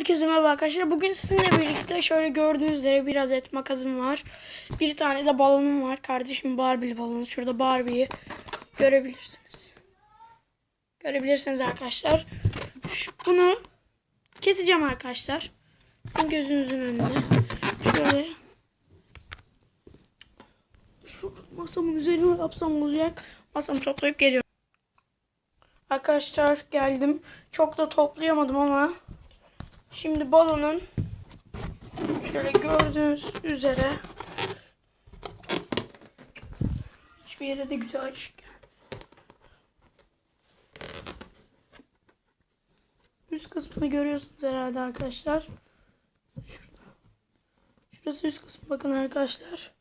Herkese merhaba arkadaşlar. Bugün sizinle birlikte şöyle gördüğünüz üzere bir adet makasım var. Bir tane de balonum var. Kardeşim Barbie'li balonu. Şurada Barbie'yi görebilirsiniz. Görebilirsiniz arkadaşlar. Şu, bunu keseceğim arkadaşlar. Sizin gözünüzün önünde. Şöyle. Şu masamın üzerine yapsam olacak. Masamı toplayıp geliyorum. Arkadaşlar geldim. Çok da toplayamadım ama Şimdi balonun şöyle gördüğünüz üzere hiçbir yere de güzel açık. Üst kısmını görüyorsunuz herhalde arkadaşlar. Şurada. Şurası üst kısmı bakın arkadaşlar.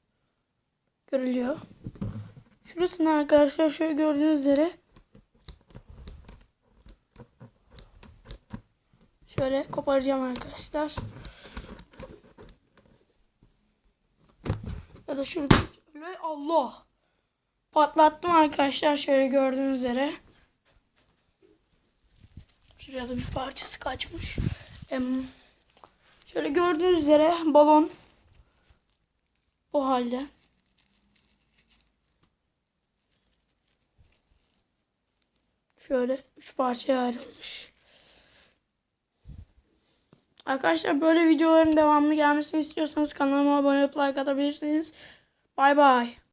Görülüyor. Şurasını arkadaşlar şöyle gördüğünüz üzere Şöyle koparacağım arkadaşlar. Ya da şurada şöyle Allah. Patlattım arkadaşlar şöyle gördüğünüz üzere. Şurada bir parçası kaçmış. Şöyle gördüğünüz üzere balon bu halde. Şöyle üç parçaya ayrılmış. Arkadaşlar böyle videoların devamlı gelmesini istiyorsanız kanalıma abone olup like atabilirsiniz. Bay bay.